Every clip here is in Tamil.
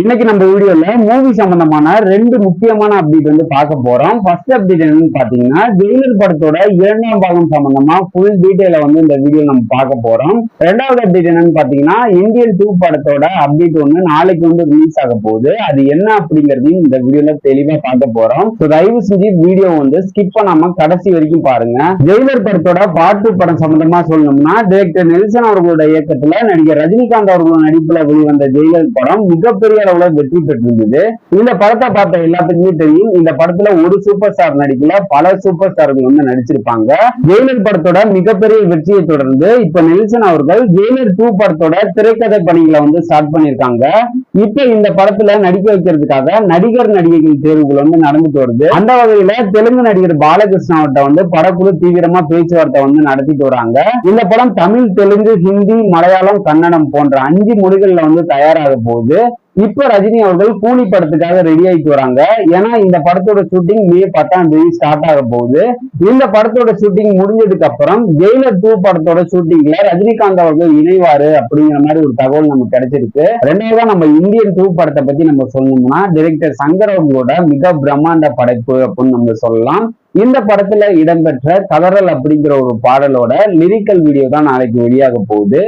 இன்னைக்கு நம்ம வீடியோல மூவி சம்பந்தமான ரெண்டு முக்கியமான அப்டேட் வந்து பார்க்க போறோம். ஃபர்ஸ்ட் அப்டேட் என்னன்னு பாத்தீங்கன்னா ஜெயிலர் படத்தோட இரண்டாம் பாகம் சம்பந்தமா ஃபுல் டீடைல வந்து இந்த வீடியோ நம்ம பார்க்க போறோம். ரெண்டாவது அப்டேட் என்னன்னு பாத்தீங்கன்னா இந்தியன் டூ படத்தோட அப்டேட் ஒன்று நாளைக்கு வந்து ரிலீஸ் ஆக போகுது. அது என்ன அப்படிங்கறதையும் இந்த வீடியோல தெளிவா பார்க்க போறோம். தயவு செஞ்சு வீடியோ வந்து ஸ்கிப் பண்ணாம கடைசி வரைக்கும் பாருங்க. ஜெயிலர் படத்தோட பாட்டு படம் சம்பந்தமா சொல்லணும்னா டைரக்டர் நெல்சன் அவர்களோட இயக்கத்துல நடிகர் ரஜினிகாந்த் அவர்களோட நடிப்புல வெளிவந்த ஜெயிலர் படம் மிகப்பெரிய அளவுல வெற்றி பெற்றிருந்தது இந்த படத்தை பார்த்த எல்லாத்துக்குமே தெரியும். இந்த படத்துல ஒரு சூப்பர் ஸ்டார் நடிக்கல. பல சூப்பர் ஸ்டார்கள் வந்து நடிச்சிருப்பாங்க. ஜெயிலர் படத்தோட மிகப்பெரிய வெற்றியை தொடர்ந்து இப்ப நெல்சன் அவர்கள் ஜெயிலர் டூ படத்தோட திரைக்கதை பணிகளை வந்து ஸ்டார்ட் பண்ணிருக்காங்க இப்ப இந்த படத்துல நடிக்க வைக்கிறதுக்காக நடிகர் நடிகைகள் தேர்வுகள் வந்து நடந்துட்டு வருது. அந்த வகையில தெலுங்கு நடிகர் பாலகிருஷ்ணாவிட்ட வந்து படக்குழு தீவிரமா பேச்சுவார்த்தை வந்து நடத்திட்டு வராங்க. இந்த படம் தமிழ் தெலுங்கு ஹிந்தி மலையாளம் கன்னடம் போன்ற அஞ்சு மொழிகள்ல வந்து தயாராக போகுது. இப்ப ரஜினி அவர்கள் கூலி படத்துக்காக ரெடி ஆயிட்டு வராங்க. ஏன்னா இந்த படத்தோட ஷூட்டிங் மே பத்தாம் தேதி ஸ்டார்ட் ஆக போகுது. இந்த படத்தோட ஷூட்டிங் முடிஞ்சதுக்கு அப்புறம் ஜெயிலர் டூ படத்தோட ஷூட்டிங்ல ரஜினிகாந்த் அவர்கள் இணைவாரு அப்படிங்கிற மாதிரி ஒரு தகவல் நமக்கு கிடைச்சிருக்கு. ரெண்டாவதா நம்ம இந்தியன் டூ படத்தை பத்தி நம்ம சொல்லணும்னா டிரெக்டர் சங்கர் அவர்களோட மிக பிரம்மாண்ட படைப்பு அப்படின்னு நம்ம சொல்லலாம். இந்த படத்துல இடம்பெற்ற கதறல் அப்படிங்கிற ஒரு பாடலோட லிரிக்கல் வீடியோ தான் நாளைக்கு வெளியாக போகுது.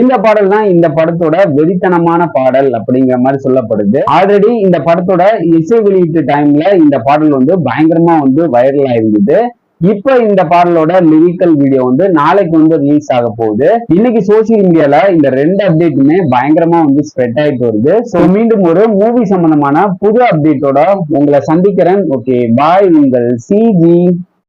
இந்த பாடல் தான் இந்த படத்தோட வெறித்தனமான பாடல் அப்படிங்கிற மாதிரி சொல்லப்படுது. ஆல்ரெடி இந்த படத்தோட இசை வெளியீட்டு டைம்ல இந்த பாடல் வந்து பயங்கரமா வந்து வைரல் ஆயிருந்தது இப்ப இந்த பாடலோட லிரிக்கல் வீடியோ வந்து நாளைக்கு வந்து ரிலீஸ் ஆக போகுது. இன்னைக்கு சோசியல் மீடியால இந்த ரெண்டு அப்டேட்டுமே பயங்கரமா வந்து ஸ்ப்ரெட் ஆயிட்டு வருது. ஸோ மீண்டும் ஒரு மூவி சம்பந்தமான புது அப்டேட்டோட உங்களை சந்திக்கிறேன். ஓகே பாய் உங்கள் சிஜி